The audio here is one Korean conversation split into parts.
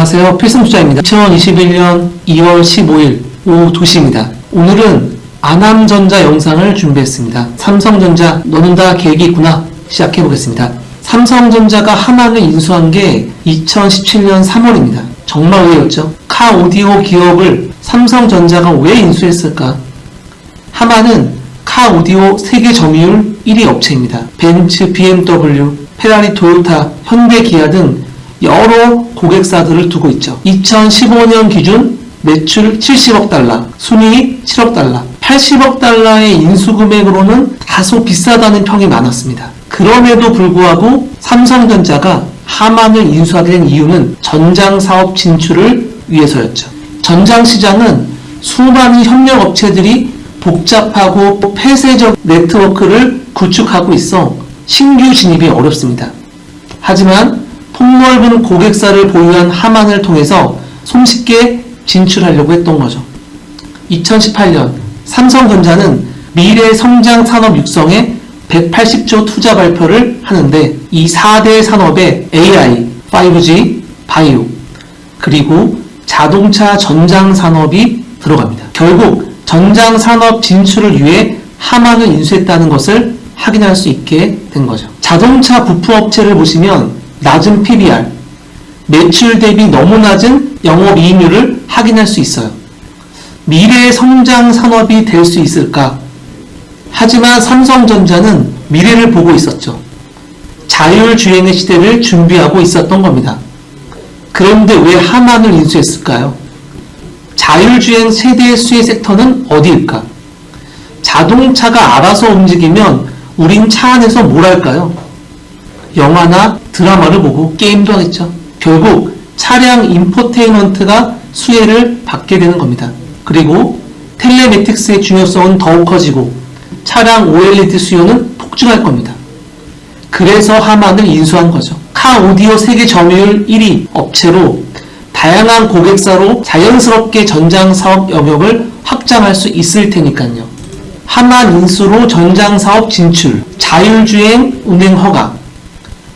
안녕하세요. 필승 투자입니다. 2021년 2월 15일 오후 2시입니다. 오늘은 아남전자 영상을 준비했습니다. 삼성전자 너는 다 계획이 있구나 시작해 보겠습니다. 삼성전자가 하나를 인수한 게 2017년 3월입니다. 정말 의외였죠. 카 오디오 기업을 삼성전자가 왜 인수했을까? 하마는 카 오디오 세계 점유율 1위 업체입니다. 벤츠, BMW, 페라리, 토요타, 현대, 기아 등 여러 고객사들을 두고 있죠. 2015년 기준 매출 70억 달러, 순이익 7억 달러, 80억 달러의 인수 금액으로는 다소 비싸다는 평이 많았습니다. 그럼에도 불구하고 삼성전자가 하만을 인수하게 된 이유는 전장 사업 진출을 위해서였죠. 전장 시장은 수많은 협력 업체들이 복잡하고 폐쇄적 네트워크를 구축하고 있어 신규 진입이 어렵습니다. 하지만 폭넓은 고객사를 보유한 하만을 통해서 손쉽게 진출하려고 했던 거죠. 2018년 삼성전자는 미래 성장 산업 육성에 180조 투자 발표를 하는데 이 4대 산업에 AI, 5G, 바이오, 그리고 자동차 전장 산업이 들어갑니다. 결국 전장 산업 진출을 위해 하만을 인수했다는 것을 확인할 수 있게 된 거죠. 자동차 부품 업체를 보시면 낮은 PBR, 매출 대비 너무 낮은 영업이익률을 확인할 수 있어요. 미래의 성장 산업이 될 수 있을까? 하지만 삼성전자는 미래를 보고 있었죠. 자율주행의 시대를 준비하고 있었던 겁니다. 그런데 왜 하만을 인수했을까요? 자율주행 세대의 수혜 섹터는 어디일까? 자동차가 알아서 움직이면 우린 차 안에서 뭘 할까요? 영화나 드라마를 보고 게임도 하겠죠. 결국 차량 인포테인먼트가 수혜를 받게 되는 겁니다. 그리고 텔레매틱스의 중요성은 더욱 커지고 차량 OLED 수요는 폭증할 겁니다. 그래서 하만을 인수한 거죠. 카 오디오 세계 점유율 1위 업체로 다양한 고객사로 자연스럽게 전장 사업 영역을 확장할 수 있을 테니까요. 하만 인수로 전장 사업 진출, 자율주행 운행 허가.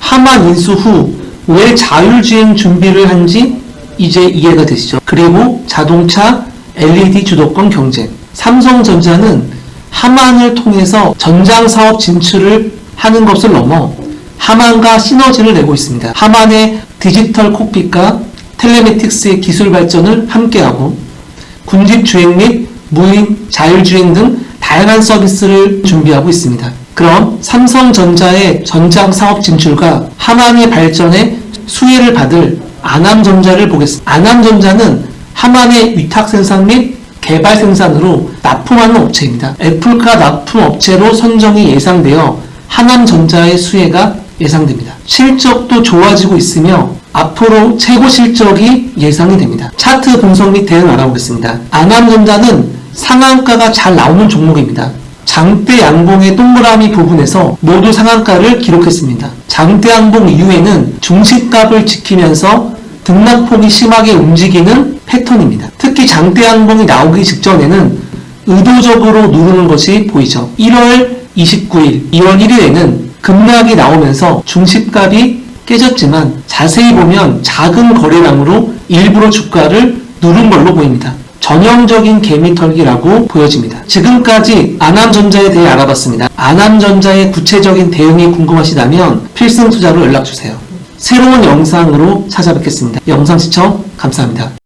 하만 인수 후 왜 자율주행 준비를 한지 이제 이해가 되시죠. 그리고 자동차 LED 주도권 경쟁. 삼성전자는 하만을 통해서 전장 사업 진출을 하는 것을 넘어 하만과 시너지를 내고 있습니다. 하만의 디지털 콕핏과 텔레매틱스의 기술 발전을 함께하고 군집 주행 및 무인 자율주행 등 다양한 서비스를 준비하고 있습니다. 그럼 삼성전자의 전장 사업 진출과 하만의 발전에 수혜를 받을 아남전자를 보겠습니다. 아남전자는 하만의 위탁 생산 및 개발 생산으로 납품하는 업체입니다. 애플카 납품 업체로 선정이 예상되어 하남전자의 수혜가 예상됩니다. 실적도 좋아지고 있으며 앞으로 최고 실적이 예상이 됩니다. 차트 분석 및 대응 알아보겠습니다. 아남전자는 상한가가 잘 나오는 종목입니다. 장대 양봉의 동그라미 부분에서 모두 상한가를 기록했습니다. 장대 양봉 이후에는 중시값을 지키면서 등락폭이 심하게 움직이는 패턴입니다. 특히 장대 양봉이 나오기 직전에는 의도적으로 누르는 것이 보이죠. 1월 29일, 2월 1일에는 급락이 나오면서 중시값이 깨졌지만 자세히 보면 작은 거래량으로 일부러 주가를 누른 걸로 보입니다. 전형적인 개미털기라고 보여집니다. 지금까지 아남전자에 대해 알아봤습니다. 아남전자의 구체적인 대응이 궁금하시다면 필승 투자로 연락주세요. 새로운 영상으로 찾아뵙겠습니다. 영상 시청 감사합니다.